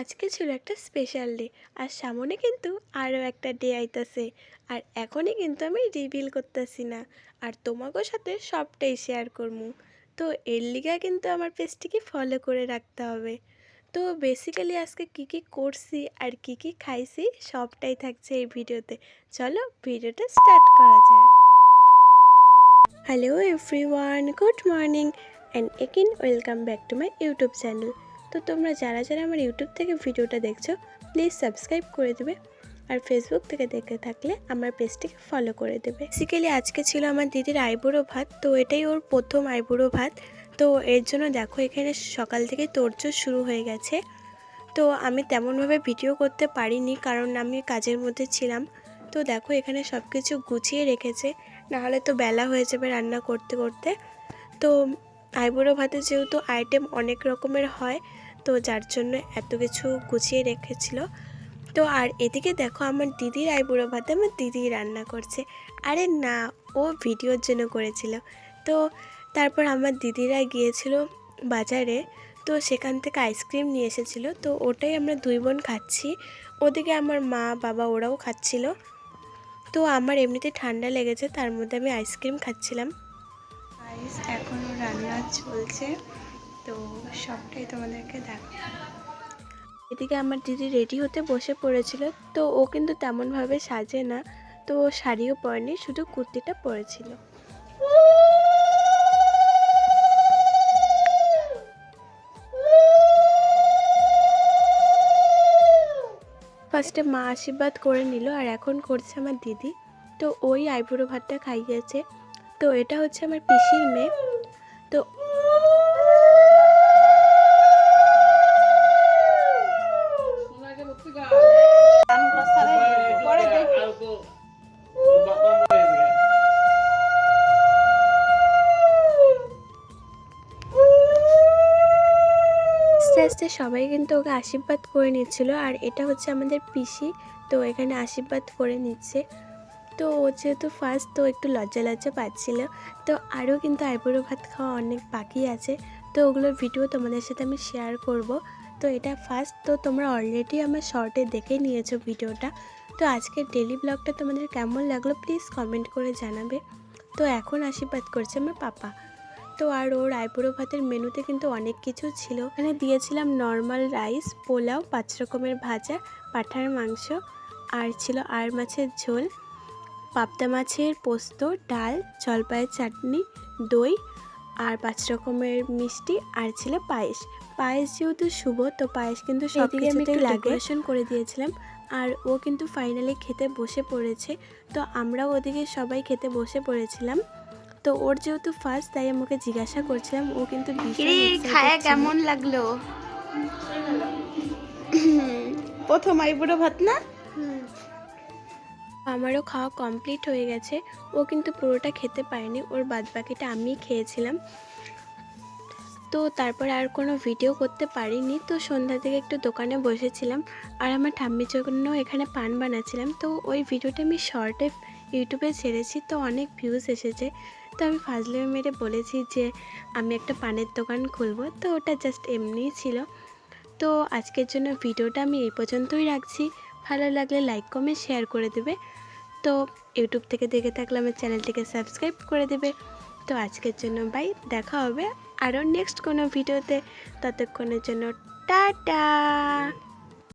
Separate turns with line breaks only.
আজকে ছিল একটা স্পেশাল ডে আর সামনে কিন্তু আরও একটা ডে আইতাছে, আর এখনই কিন্তু আমি রিভিল করতেছি না, আর তোমাকেও সাথে সবটাই শেয়ার করব তো এর লিগা কিন্তু আমার পেজটিকে ফলো করে রাখতে হবে। তো বেসিক্যালি আজকে কি কি করছি আর কি কি খাইছি সবটাই থাকছে এই ভিডিওতে। চলো ভিডিওটা স্টার্ট করা যাক। Hello everyone good morning and again welcome back to my YouTube channel তো তোমরা যারা যারা আমার ইউটিউব থেকে ভিডিওটা দেখছ প্লিজ সাবস্ক্রাইব করে দেবে আর ফেসবুক থেকে দেখে থাকলে আমার পেজটিকে ফলো করে দেবে। বেসিক্যালি আজকে ছিল আমার দিদির আইবুড়ো ভাত, তো এটাই ওর প্রথম আইবুড়ো ভাত। তো এর জন্য দেখো এখানে সকাল থেকে তোড়জোড় শুরু হয়ে গেছে। তো আমি তেমনভাবে ভিডিও করতে পারিনি কারণ আমি কাজের মধ্যে ছিলাম। তো দেখো এখানে সব কিছু গুছিয়ে রেখেছে, নাহলে তো বেলা হয়ে যাবে রান্না করতে করতে। তো আইবুড়ো ভাতে যেহেতু আইটেম অনেক রকমের হয়, তো যার জন্য এত কিছু গুছিয়ে রেখেছিল। তো আর এদিকে দেখো আমার দিদির আইবুড়ো ভাতে আমার দিদি রান্না করছে। আরে না, ও ভিডিওর জন্য করেছিল। তো তারপর আমার দিদিরা গিয়েছিল বাজারে, তো সেখান থেকে আইসক্রিম নিয়ে এসেছিল। তো ওটাই আমরা দুই বোন খাচ্ছি। ওদিকে আমার মা, বাবা ওরাও খাচ্ছিল। তো আমার এমনিতে ঠান্ডা লেগেছে, তার মধ্যে আমি আইসক্রিম খাচ্ছিলাম। আইস এখনও রান্না চলছে, তো সবটাই তোমাদেরকে দেখো এদিকে আমার দিদি রেডি হতে বসে পড়েছিল, তো ও কিন্তু তেমনভাবে সাজে না, তো ও শাড়িও পরেনি, শুধু কুর্তিটা পরেছিল। ফার্স্টে মা আশীর্বাদ করে নিল, আর এখন করছে আমার দিদি, তো ওই আইবুড়ো ভাতটা খাইয়েছে। তো এটা হচ্ছে আমার পিসির মেয়ে। তো আস্তে সবাই কিন্তু ওকে আশীর্বাদ করে নিচ্ছিল। আর এটা হচ্ছে আমাদের পিসি, তো এখানে আশীর্বাদ করে নিচ্ছে। তো ও যেহেতু ফার্স্ট তো একটু লজ্জা লজ্জা পাচ্ছিল, তো আরও কিন্তু আইবুড়ো ভাত খাওয়া অনেক বাকি আছে। তো ওগুলোর ভিডিও তোমাদের সাথে আমি শেয়ার করব। তো এটা ফার্স্ট তো তোমরা অলরেডি আমার শর্টে দেখে নিয়েছো ভিডিওটা তো আজকের ডেলি ব্লগটা তোমাদের কেমন লাগল প্লিজ কমেন্ট করে জানাবে। তো এখন আশীর্বাদ করছে আমার পাপা। তো আর ওর আইবুড়ো ভাতের মেনুতে কিন্তু অনেক কিছু ছিল। এখানে দিয়েছিলাম নর্মাল রাইস পোলাও, পাঁচ রকমের ভাজা, পাঠার মাংস, আর ছিল আর মাছের ঝোল। পাবদা মাছের পোস্ত ডাল জলপাইয়ের চাটনি দই আর পাঁচ রকমের মিষ্টি আর ছিল পায়েস। পায়েস যেহেতু শুভ তো পায়েস কিন্তু সব
আমি একটু
ডেকোরেশন করে দিয়েছিলাম আর ও কিন্তু ফাইনালি খেতে বসে পড়েছে। তো আমরাও ওদিকে সবাই খেতে বসে পড়েছিলাম। তো ওর যেহেতু ফার্স্ট তাই আমাকে জিজ্ঞাসা করছিলাম। ও কিন্তু
খায়া কেমন লাগল? প্রথম আইবুড়ো ভাত না?
আমারও খাওয়া কমপ্লিট হয়ে গেছে। ও কিন্তু পুরোটা খেতে পারেনি, ওর বাদ বাকিটা আমিই খেয়েছিলাম। তো তারপর আর কোনো ভিডিও করতে পারিনি। তো সন্ধ্যা থেকে একটু দোকানে বসেছিলাম আর আমার ঠাম্মির জন্য এখানে পান বানাচ্ছিলাম। তো ওই ভিডিওটা আমি শর্টে ইউটিউবে ছেড়েছি, তো অনেক ভিউজ এসেছে। তো আমি ফাজলে মেরে বলেছি যে, আমি একটা পানের দোকান খুলবো। তো ওটা জাস্ট এমনিই ছিল। তো আজকের জন্য ভিডিওটা আমি এই পর্যন্তই রাখছি। ভালো লাগলে লাইক কমেন্ট শেয়ার করে দেবে। তো ইউটিউব থেকে দেখে থাকলে আমার চ্যানেলটিকে সাবস্ক্রাইব করে দেবে। তো আজকের জন্য বাই দেখা হবে আরও নেক্সট কোনো ভিডিওতে ততক্ষণের জন্য টাটা!